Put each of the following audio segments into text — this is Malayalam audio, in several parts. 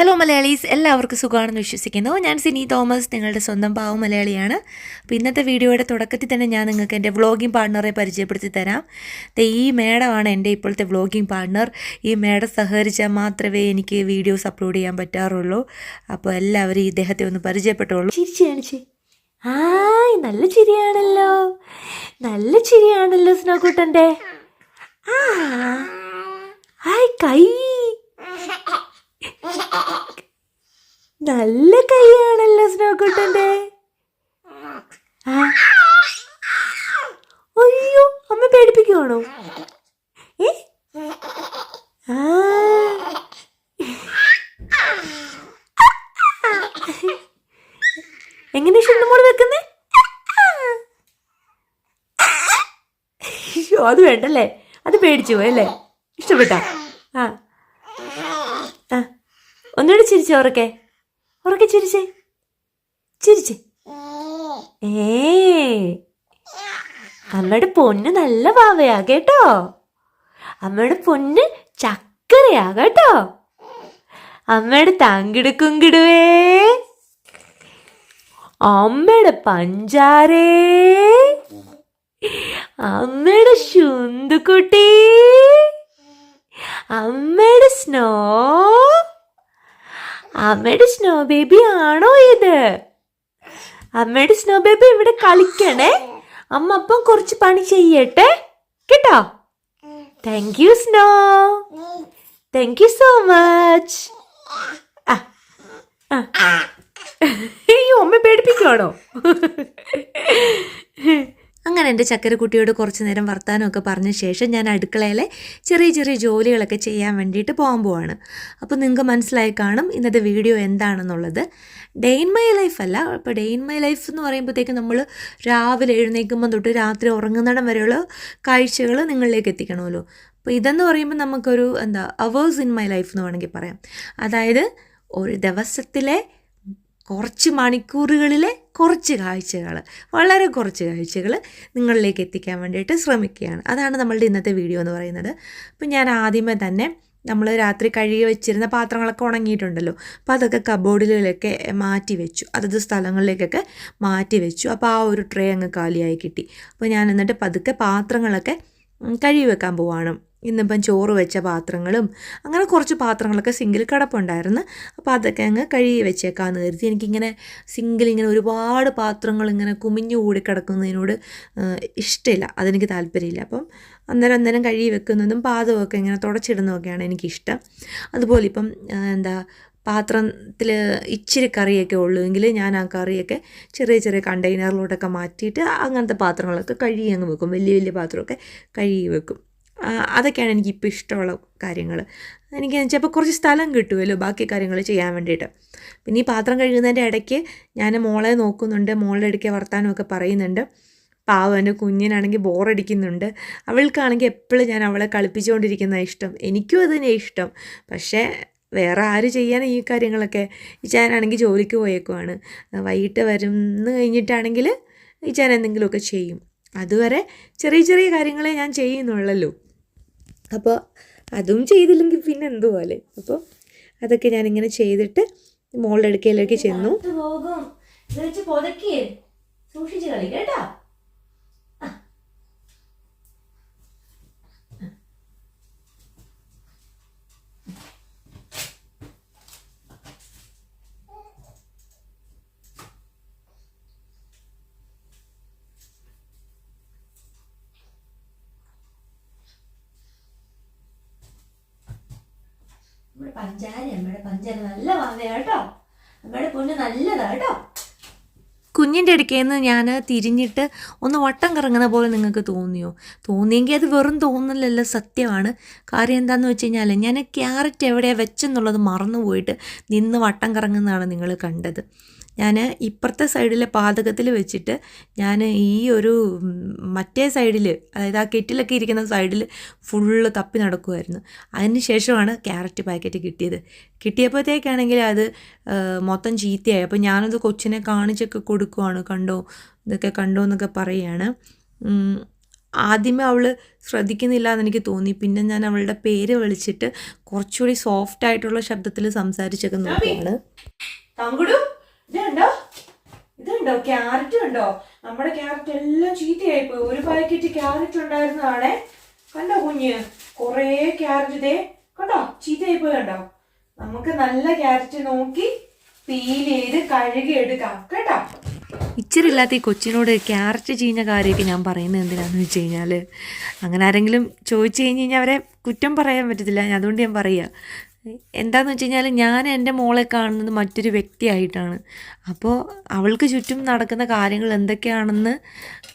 ഹലോ മലയാളീസ്. എല്ലാവർക്കും സുഖമാണെന്ന് വിശ്വസിക്കുന്നു. ഞാൻ സിനി തോമസ് നിങ്ങളുടെ സ്വന്തം പാവ മലയാളിയാണ്. അപ്പോൾ ഇന്നത്തെ വീഡിയോയുടെ തുടക്കത്തിൽ തന്നെ ഞാൻ നിങ്ങൾക്ക് എന്റെ വ്ളോഗിംഗ് പാർട്ണറെ പരിചയപ്പെടുത്തി തരാം. ഈ മേഡമാണ് എന്റെ ഇപ്പോഴത്തെ വ്ളോഗിംഗ് പാർട്ണർ ഈ മേഡം സഹകരിച്ചാൽ മാത്രമേ എനിക്ക് വീഡിയോസ് അപ്ലോഡ് ചെയ്യാൻ പറ്റാറുള്ളൂ. അപ്പോൾ എല്ലാവരും ഇദ്ദേഹത്തെ ഒന്ന് പരിചയപ്പെട്ടുള്ളൂ നല്ല ചിരിയാണല്ലോ. നല്ല ചിരിയാണല്ലോ സ്നോക്കുട്ടന്റെ ആ ഹായ് കൈ നല്ല കൈയാണല്ലോ സ്നോക്കുട്ടന്റെ. അയ്യോ അമ്മ പേടിപ്പിക്കുവാണോ? ഏ? ആ. എങ്ങനെ ഷിണ്ണുമോട് വെക്കുന്നേ? അത് വേണ്ടല്ലേ? അത് പേടിച്ചു പോയല്ലേ ഇഷ്ടപ്പെട്ടാ. ആ. ആ. ഒന്നുകൂടി ചിരിച്ചേ ഉറക്കെ ചിരിച്ചേ. ചിരിച്ചേ. ഏ അമ്മയുടെ പൊന്ന് നല്ല പാവയാ കേട്ടോ? അമ്മയുടെ പൊന്ന് ചക്കരയാ കേട്ടോ? അമ്മയുടെ തങ്കിടുക്കുങ്കിടുവേ അമ്മയുടെ പഞ്ചാരേ. അമ്മയുടെ ശുന്തുക്കുട്ടി അമ്മയുടെ സ്നോ അമ്മയുടെ സ്നോ ബേബി ആണോ ഇത്? അമ്മയുടെ സ്നോ ബേബി ഇവിടെ കളിക്കണേ? അമ്മ അപ്പം കുറച്ച് പണി ചെയ്യട്ടെ. കേട്ടോ? Thank you snow thank you so much അയ്യോ അമ്മ പേടിപ്പിക്കുവാണോ? എന്റെ ചക്കരക്കുട്ടിയോട് കുറച്ച് നേരം വർത്താനമൊക്കെ പറഞ്ഞ ശേഷം ഞാൻ അടുക്കളയിലെ ചെറിയ ചെറിയ ജോലികളൊക്കെ ചെയ്യാൻ വേണ്ടിയിട്ട് പോകാൻ പോവാണ്. അപ്പോൾ നിങ്ങൾക്ക് മനസ്സിലായി കാണും ഇന്നത്തെ വീഡിയോ എന്താണെന്നുള്ളത്. ഡേ ഇൻ മൈ ലൈഫ് അല്ല അപ്പോൾ ഡേ ഇൻ മൈ ലൈഫ് എന്ന് പറയുമ്പോഴത്തേക്ക് നമ്മൾ രാവിലെ എഴുന്നേൽക്കുമ്പോൾ തൊട്ട് രാത്രി ഉറങ്ങുന്നിടം വരെയുള്ള കാഴ്ചകൾ നിങ്ങളിലേക്ക് എത്തിക്കണമല്ലോ. അപ്പോൾ ഇതെന്ന് പറയുമ്പോൾ നമുക്കൊരു എന്താ അവേഴ്സ് ഇൻ മൈ ലൈഫ് എന്ന് വേണമെങ്കിൽ പറയാം. അതായത് ഒരു ദിവസത്തിലെ കുറച്ച് മണിക്കൂറുകളിലെ കുറച്ച് കാഴ്ചകൾ വളരെ കുറച്ച് കാഴ്ചകൾ നിങ്ങളിലേക്ക് എത്തിക്കാൻ വേണ്ടിയിട്ട് ശ്രമിക്കുകയാണ്. അതാണ് നമ്മളുടെ ഇന്നത്തെ വീഡിയോ എന്ന് പറയുന്നത്. അപ്പം ഞാൻ ആദ്യമേ തന്നെ നമ്മൾ രാത്രി കഴുകി വെച്ചിരുന്ന പാത്രങ്ങളൊക്കെ ഉണങ്ങിയിട്ടുണ്ടല്ലോ. അപ്പോൾ അതൊക്കെ കബോർഡിലൊക്കെ മാറ്റി വെച്ചു. അതത് സ്ഥലങ്ങളിലേക്കൊക്കെ മാറ്റി വെച്ചു. അപ്പോൾ ആ ഒരു ട്രേ അങ്ങ് കാലിയായി കിട്ടി. അപ്പോൾ ഞാൻ എന്നിട്ട് പതുക്കെ പാത്രങ്ങളൊക്കെ കഴുകി വെക്കാൻ പോവാണ്. ഇന്നിപ്പം ചോറ് വെച്ച പാത്രങ്ങളും അങ്ങനെ കുറച്ച് പാത്രങ്ങളൊക്കെ സിങ്കിൽ കിടപ്പുണ്ടായിരുന്നു. അപ്പോൾ അതൊക്കെ അങ്ങ് കഴുകി വെച്ചേക്കാന്ന് കരുതി. എനിക്കിങ്ങനെ സിങ്കിൽ ഇങ്ങനെ ഒരുപാട് പാത്രങ്ങൾ ഇങ്ങനെ കുമിഞ്ഞു കൂടി കിടക്കുന്നതിനോട് ഇഷ്ടമില്ല അതെനിക്ക് താല്പര്യമില്ല. അപ്പം അന്നേരം അന്നേരം കഴുകി വെക്കുന്നതും പാദമൊക്കെ ഇങ്ങനെ തുടച്ചിടുന്നതൊക്കെയാണ് എനിക്കിഷ്ടം. അതുപോലെ ഇപ്പം എന്താ പാത്രത്തിൽ ഇച്ചിരി കറിയൊക്കെ ഉള്ളുവെങ്കിൽ ഞാൻ ആ കറിയൊക്കെ ചെറിയ ചെറിയ കണ്ടെയ്നറിലോട്ടൊക്കെ മാറ്റിയിട്ട് അങ്ങനത്തെ പാത്രങ്ങളൊക്കെ കഴുകി അങ്ങ് വെക്കും. വലിയ വലിയ പാത്രമൊക്കെ കഴുകി വെക്കും. അതൊക്കെയാണ് എനിക്കിപ്പോൾ ഇഷ്ടമുള്ള കാര്യങ്ങൾ എനിക്ക് ചിലപ്പോൾ കുറച്ച് സ്ഥലം കിട്ടുമല്ലോ ബാക്കി കാര്യങ്ങൾ ചെയ്യാൻ വേണ്ടിയിട്ട്. പിന്നെ ഈ പാത്രം കഴുകുന്നതിന്റെ ഇടയ്ക്ക് ഞാൻ മോളെ നോക്കുന്നുണ്ട് മോളുടെ ഇടയ്ക്ക് വർത്താനമൊക്കെ പറയുന്നുണ്ട്. പാവം എന്റെ കുഞ്ഞിനാണെങ്കിൽ ബോറടിക്കുന്നുണ്ട്. അവൾക്കാണെങ്കിൽ എപ്പോഴും ഞാൻ അവളെ കളിപ്പിച്ചുകൊണ്ടിരിക്കുന്ന ഇഷ്ടം. എനിക്കും അത് തന്നെ ഇഷ്ടം. പക്ഷേ വേറെ ആര് ചെയ്യാൻ ഈ കാര്യങ്ങളൊക്കെ? ഈ ജോലിക്ക് പോയേക്കുവാണ്. വൈകിട്ട് വരുന്ന് കഴിഞ്ഞിട്ടാണെങ്കിൽ ഈ എന്തെങ്കിലുമൊക്കെ ചെയ്യും. അതുവരെ ചെറിയ ചെറിയ കാര്യങ്ങളെ ഞാൻ ചെയ്യുന്നുള്ളല്ലോ. അപ്പോൾ അതും ചെയ്തില്ലെങ്കിൽ പിന്നെ എന്തുപോലെ? അപ്പോൾ അതൊക്കെ ഞാനിങ്ങനെ ചെയ്തിട്ട് മോളുടെ അടുക്കയിലേക്ക് ചെന്നു. സൂക്ഷിച്ച് കളി കേട്ടോ നമ്മുടെ പഞ്ചാര അമ്മയുടെ പഞ്ചാര നല്ല വാവയാ അമ്മയുടെ പൊന്ന് നല്ലതാ കേട്ടോ. കുഞ്ഞിന്റെ അടുക്കേന്ന് ഞാൻ തിരിഞ്ഞിട്ട് ഒന്ന് വട്ടം കറങ്ങുന്ന പോലെ നിങ്ങൾക്ക് തോന്നിയോ? തോന്നിയെങ്കിൽ അത് വെറും തോന്നലല്ല സത്യമാണ്. കാര്യം എന്താണെന്ന് വെച്ച് കഴിഞ്ഞാൽ ഞാൻ ക്യാരറ്റ് എവിടെയാണ് വെച്ചെന്നുള്ളത് മറന്നുപോയിട്ട് നിന്ന് വട്ടം കറങ്ങുന്നതാണ് നിങ്ങൾ കണ്ടത്. ഞാൻ ഇപ്പുറത്തെ സൈഡിലെ പാതകത്തിൽ വെച്ചിട്ട് ഞാൻ ഈ ഒരു മറ്റേ സൈഡിൽ അതായത് ആ കെറ്റിലൊക്കെ ഇരിക്കുന്ന സൈഡിൽ ഫുള്ള് തപ്പി നടക്കുമായിരുന്നു അതിന് ശേഷമാണ് ക്യാരറ്റ് പാക്കറ്റ് കിട്ടിയത്. കിട്ടിയപ്പോഴത്തേക്കാണെങ്കിൽ അത് മൊത്തം ചീത്തയായി. അപ്പോൾ ഞാനത് കൊച്ചിനെ കാണിച്ചൊക്കെ കൊടുക്കുവാണ്. കണ്ടോ? ഇതൊക്കെ കണ്ടോ എന്നൊക്കെ പറയുകയാണ് ആദ്യമേ അവൾ ശ്രദ്ധിക്കുന്നില്ല എന്ന് എനിക്ക് തോന്നി. പിന്നെ ഞാൻ അവളുടെ പേര് വിളിച്ചിട്ട് കുറച്ചുകൂടി സോഫ്റ്റ് ആയിട്ടുള്ള ശബ്ദത്തിൽ സംസാരിച്ചൊക്കെ നോക്കുകയാണ് ഇതുണ്ടോ? ഇതുണ്ടോ? ക്യാരറ്റ് ഉണ്ടോ? നമ്മുടെ ക്യാരറ്റ് എല്ലാം ചീത്തയായി പോയി. ഒരു പാക്കറ്റ് ക്യാരറ്റ് ഉണ്ടായിരുന്നതാണേ. കണ്ടോ കുഞ്ഞ്? കുറേ ക്യാരറ്റ് ഇതേ. കണ്ടോ? ചീത്തയായി പോയി കണ്ടോ? നമുക്ക് നല്ല ക്യാരറ്റ് നോക്കി പീൽ ചെയ്ത് കഴുകി എടുക്കാം. കേട്ടോ? ഇച്ചിരി ഇല്ലാത്ത ഈ കൊച്ചിനോട് ക്യാരറ്റ് ചീഞ്ഞ കാര്യമൊക്കെ ഞാൻ പറയുന്നത് എന്തിനാന്ന് വെച്ച് കഴിഞ്ഞാൽ അങ്ങനെ ആരെങ്കിലും ചോദിച്ചു കഴിഞ്ഞ് കഴിഞ്ഞാൽ അവരെ കുറ്റം പറയാൻ പറ്റത്തില്ല. അതുകൊണ്ട് ഞാൻ പറയുക എന്താന്ന് വെച്ച് കഴിഞ്ഞാൽ ഞാൻ എന്റെ മോളെ കാണുന്നത് മറ്റൊരു വ്യക്തിയായിട്ടാണ്. അപ്പോൾ അവൾക്ക് ചുറ്റും നടക്കുന്ന കാര്യങ്ങൾ എന്തൊക്കെയാണെന്ന്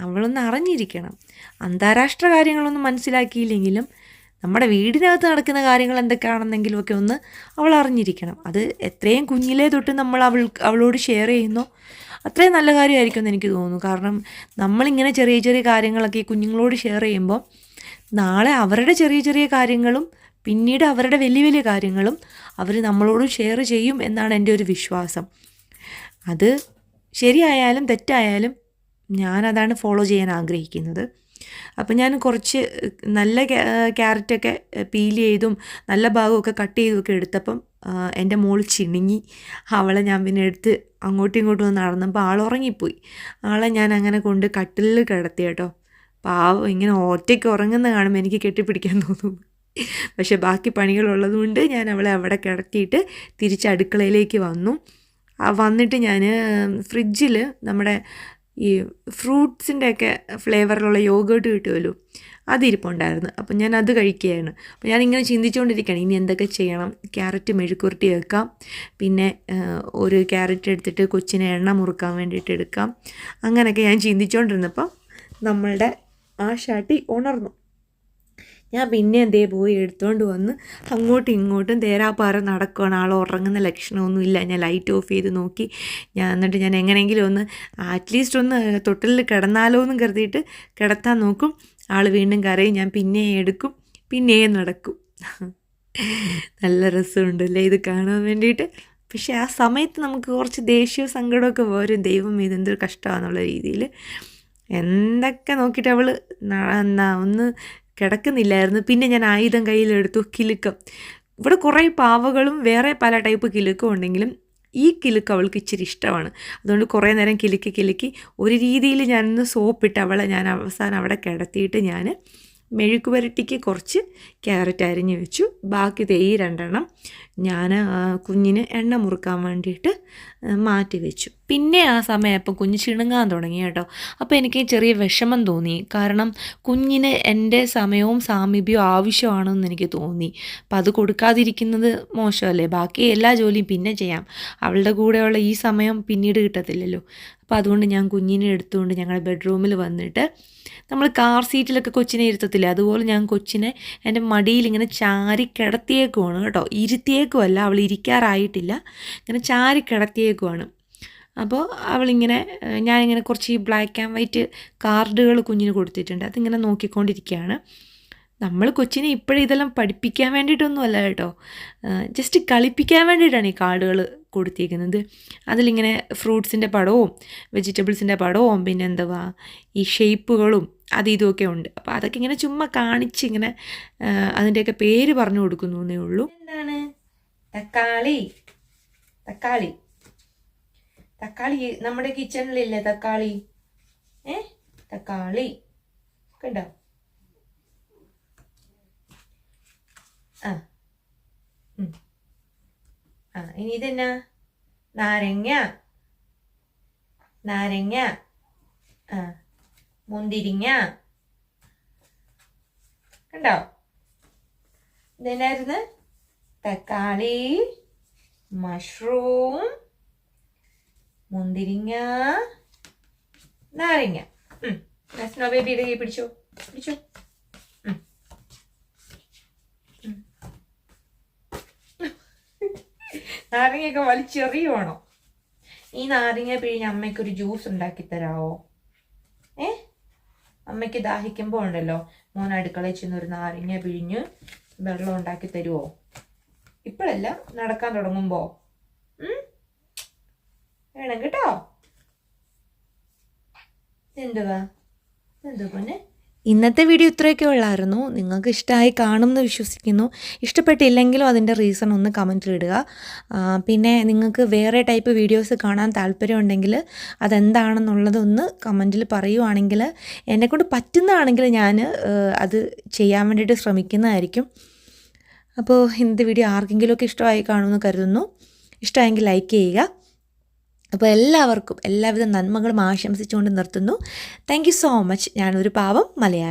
അവളൊന്ന് അറിഞ്ഞിരിക്കണം. അന്താരാഷ്ട്ര കാര്യങ്ങളൊന്നും മനസ്സിലാക്കിയില്ലെങ്കിലും നമ്മുടെ വീടിനകത്ത് നടക്കുന്ന കാര്യങ്ങൾ എന്തൊക്കെയാണെന്നെങ്കിലും ഒക്കെ ഒന്ന് അവൾ അറിഞ്ഞിരിക്കണം. അത് എത്രയും കുഞ്ഞിലേ തൊട്ട് നമ്മൾ അവൾ അവളോട് ഷെയർ ചെയ്യുന്നോ. അത്രയും നല്ല കാര്യമായിരിക്കും എന്ന് എനിക്ക് തോന്നുന്നു. കാരണം നമ്മളിങ്ങനെ ചെറിയ ചെറിയ കാര്യങ്ങളൊക്കെ ഈ കുഞ്ഞുങ്ങളോട് ഷെയർ ചെയ്യുമ്പോൾ നാളെ അവരുടെ ചെറിയ ചെറിയ കാര്യങ്ങളും പിന്നീട് അവരുടെ വലിയ വലിയ കാര്യങ്ങളും അവർ നമ്മളോട് ഷെയർ ചെയ്യും എന്നാണ് എന്റെ ഒരു വിശ്വാസം. അത് ശരിയായാലും തെറ്റായാലും ഞാനതാണ് ഫോളോ ചെയ്യാൻ ആഗ്രഹിക്കുന്നത്. അപ്പം ഞാൻ കുറച്ച് നല്ല ക്യാരറ്റൊക്കെ പീൽ ചെയ്തും നല്ല ഭാഗമൊക്കെ കട്ട് ചെയ്തുമൊക്കെ എടുത്തപ്പം എന്റെ മോൾ ചിണുങ്ങി. അവളെ ഞാൻ പിന്നെ എടുത്ത് അങ്ങോട്ടും ഇങ്ങോട്ടും ഒന്ന് നടന്നപ്പോൾ ആൾ ഉറങ്ങിപ്പോയി. ആളെ ഞാൻ അങ്ങനെ കൊണ്ട് കട്ടിലിൽ കിടത്തി കേട്ടോ. പാവം ഇങ്ങനെ ഒറ്റയ്ക്ക് ഉറങ്ങുന്ന കാണുമ്പോൾ എനിക്ക് കെട്ടിപ്പിടിക്കാൻ തോന്നും. പക്ഷെ ബാക്കി പണികളുള്ളതുകൊണ്ട് ഞാൻ അവളെ അവിടെ കിടത്തിയിട്ട് തിരിച്ച് അടുക്കളയിലേക്ക് വന്നു. ആ വന്നിട്ട് ഞാൻ ഫ്രിഡ്ജിൽ നമ്മുടെ ഈ ഫ്രൂട്ട്സിന്റെ ഒക്കെ ഫ്ലേവറിലുള്ള യോഗേർട്ട് കിട്ടുമല്ലോ അതിരിപ്പുണ്ടായിരുന്നു. അപ്പം ഞാൻ അത് കഴിക്കുകയാണ്. അപ്പം ഞാനിങ്ങനെ ചിന്തിച്ചുകൊണ്ടിരിക്കുകയാണ്. ഇനി എന്തൊക്കെ ചെയ്യണം? ക്യാരറ്റ് മെഴുക്കുരുട്ടി വെക്കാം. പിന്നെ ഒരു ക്യാരറ്റ് എടുത്തിട്ട് കൊച്ചിനെ എണ്ണ മുറുക്കാൻ വേണ്ടിയിട്ട് എടുക്കാം. അങ്ങനെയൊക്കെ ഞാൻ ചിന്തിച്ചുകൊണ്ടിരുന്നപ്പം നമ്മളുടെ ആ ഷാട്ടി ഉണർന്നു. ഞാൻ പിന്നെ എന്തേ പോയി എടുത്തുകൊണ്ട് വന്ന് അങ്ങോട്ടും ഇങ്ങോട്ടും തേരാപ്പാറ നടക്കുകയാണ് ആൾ ഉറങ്ങുന്ന ലക്ഷണമൊന്നുമില്ല. ഞാൻ ലൈറ്റ് ഓഫ് ചെയ്ത് നോക്കി. ഞാൻ എന്നിട്ട് ഞാൻ എങ്ങനെയെങ്കിലും ഒന്ന് അറ്റ്ലീസ്റ്റ് ഒന്ന് തൊട്ടിലിൽ കിടന്നാലോ എന്ന് കരുതിയിട്ട് കിടത്താൻ നോക്കും. ആൾ വീണ്ടും കരയും. ഞാൻ പിന്നെ എടുക്കും. പിന്നെയും നടക്കും. നല്ല രസമുണ്ടല്ലേ ഇത് കാണാൻ വേണ്ടിയിട്ട്. പക്ഷേ ആ സമയത്ത് നമുക്ക് കുറച്ച് ദേഷ്യവും സങ്കടമൊക്കെ വരും. ദൈവം ഇതെന്തൊരു കഷ്ടമാണെന്നുള്ള രീതിയിൽ. എന്തൊക്കെ നോക്കിയിട്ട് അവൾ ഒന്ന് കിടക്കുന്നില്ലായിരുന്നു. പിന്നെ ഞാൻ ആയുധം കയ്യിലെടുത്തു കിലുക്കം. ഇവിടെ കുറേ പാവകളും വേറെ പല ടൈപ്പ് കിലുക്കം ഉണ്ടെങ്കിലും ഈ കിലുക്ക് അവൾക്ക് ഇച്ചിരി ഇഷ്ടമാണ്. അതുകൊണ്ട് കുറേ നേരം കിലുക്കി കിലുക്കി ഒരു രീതിയിൽ ഞാനൊന്ന് സോപ്പിട്ട് അവളെ ഞാൻ അവസാനം അവിടെ കിടത്തിയിട്ട് ഞാൻ മെഴുക്ക് പുരട്ടിക്ക് കുറച്ച് ക്യാരറ്റ് അരിഞ്ഞ് വെച്ചു. ബാക്കി ഈ രണ്ടെണ്ണം ഞാൻ കുഞ്ഞിന് എണ്ണ മുറുക്കാൻ വേണ്ടിയിട്ട് മാറ്റി വെച്ചു. പിന്നെ ആ സമയപ്പം കുഞ്ഞ് ചിണുങ്ങാൻ തുടങ്ങി കേട്ടോ. അപ്പോൾ എനിക്ക് ചെറിയ വിഷമം തോന്നി. കാരണം കുഞ്ഞിന് എന്റെ സമയവും സാമീപ്യവും ആവശ്യമാണെന്ന് എനിക്ക് തോന്നി. അപ്പം അത് കൊടുക്കാതിരിക്കുന്നത് മോശമല്ലേ? ബാക്കി എല്ലാ ജോലിയും പിന്നെ ചെയ്യാം. അവളുടെ കൂടെയുള്ള ഈ സമയം പിന്നീട് കിട്ടത്തില്ലല്ലോ. അപ്പോൾ അതുകൊണ്ട് ഞാൻ കുഞ്ഞിനെ എടുത്തുകൊണ്ട് ഞങ്ങളുടെ ബെഡ്റൂമിൽ വന്നിട്ട് നമ്മൾ കാർ സീറ്റിലൊക്കെ കൊച്ചിനെ ഇരുത്തത്തില്ലേ? അതുപോലെ ഞാൻ കൊച്ചിനെ എന്റെ മടിയിൽ ഇങ്ങനെ ചാരി കിടത്തിയേക്കുവാണ് കേട്ടോ. ഇരുത്തിയേക്കുമല്ല അവൾ ഇരിക്കാറായിട്ടില്ല. ഇങ്ങനെ ചാരി കിടത്തിയേക്കുവാണ്. അപ്പോൾ അവളിങ്ങനെ ഞാനിങ്ങനെ കുറച്ച് ഈ ബ്ലാക്ക് ആൻഡ് വൈറ്റ് കാർഡുകൾ കുഞ്ഞിന് കൊടുത്തിട്ടുണ്ട്. അതിങ്ങനെ നോക്കിക്കൊണ്ടിരിക്കുകയാണ്. നമ്മൾ കൊച്ചിനെ ഇപ്പോഴും ഇതെല്ലാം പഠിപ്പിക്കാൻ വേണ്ടിയിട്ടൊന്നുമല്ല കേട്ടോ. ജസ്റ്റ് കളിപ്പിക്കാൻ വേണ്ടിയിട്ടാണ് ഈ കാർഡുകൾ കൊടുത്തിരിക്കുന്നത്. അതിലിങ്ങനെ ഫ്രൂട്ട്സിന്റെ പടവും വെജിറ്റബിൾസിന്റെ പടവും പിന്നെ എന്തുവാ ഈ ഷേപ്പുകളും അത് ഇതുമൊക്കെ ഉണ്ട്. അപ്പോൾ അതൊക്കെ ഇങ്ങനെ ചുമ്മാ കാണിച്ച് ഇങ്ങനെ അതിന്റെയൊക്കെ പേര് പറഞ്ഞു കൊടുക്കുന്നു ഉള്ളൂ. എന്താണ് തക്കാളി. തക്കാളി. തക്കാളി നമ്മുടെ കിച്ചണിലില്ലേ തക്കാളി? ഏ? തക്കാളി. കണ്ടോ? ആ. ആ ഇനി ഇതെന്നാ? നാരങ്ങ. നാരങ്ങ. ആ. മുന്തിരിങ്ങ. കണ്ടോ? ഇതെന്നായിരുന്നു? തക്കാളി മഷ്റൂം മുന്തിരിങ്ങ നാരങ്ങ. പിടിച്ചോ. പിടിച്ചോ. നാരങ്ങയൊക്കെ വലിച്ചെറിയുവാണോ? ഈ നാരങ്ങ പിഴിഞ്ഞ് അമ്മയ്ക്കൊരു ജ്യൂസ് ഉണ്ടാക്കി തരാവോ? ഏ? അമ്മയ്ക്ക് ദാഹിക്കുമ്പോൾ ഉണ്ടല്ലോ. മോൻ അടുക്കളയിൽ ചെന്ന് ഒരു നാരങ്ങ പിഴിഞ്ഞ് വെള്ളം ഉണ്ടാക്കി തരുമോ ഇപ്പോഴല്ല നടക്കാൻ തുടങ്ങുമ്പോ. ഉം? വേണം കേട്ടോ. എന്തുവാ? എന്തോ പൊന്നെ? ഇന്നത്തെ വീഡിയോ ഇത്രയൊക്കെ ഉള്ളായിരുന്നു. നിങ്ങൾക്ക് ഇഷ്ടമായി കാണുമെന്ന് വിശ്വസിക്കുന്നു. ഇഷ്ടപ്പെട്ടില്ലെങ്കിലും അതിന്റെ റീസൺ ഒന്ന് കമന്റിലിടുക പിന്നെ നിങ്ങൾക്ക് വേറെ ടൈപ്പ് വീഡിയോസ് കാണാൻ താല്പര്യമുണ്ടെങ്കിൽ അതെന്താണെന്നുള്ളതൊന്ന് കമന്റിൽ പറയുവാണെങ്കിൽ എന്നെക്കൊണ്ട് പറ്റുന്നതാണെങ്കിൽ ഞാൻ അത് ചെയ്യാൻ വേണ്ടിയിട്ട് ശ്രമിക്കുന്നതായിരിക്കും. അപ്പോൾ ഇന്നത്തെ വീഡിയോ ആർക്കെങ്കിലുമൊക്കെ ഇഷ്ടമായി കാണുമെന്ന് കരുതുന്നു. ഇഷ്ടമായെങ്കിൽ ലൈക്ക് ചെയ്യുക. അപ്പോൾ എല്ലാവർക്കും എല്ലാവിധ നന്മകളും ആശംസിച്ചുകൊണ്ട് നിർത്തുന്നു. താങ്ക് സോ മച്ച് ഞാനൊരു പാവം മലയാളി.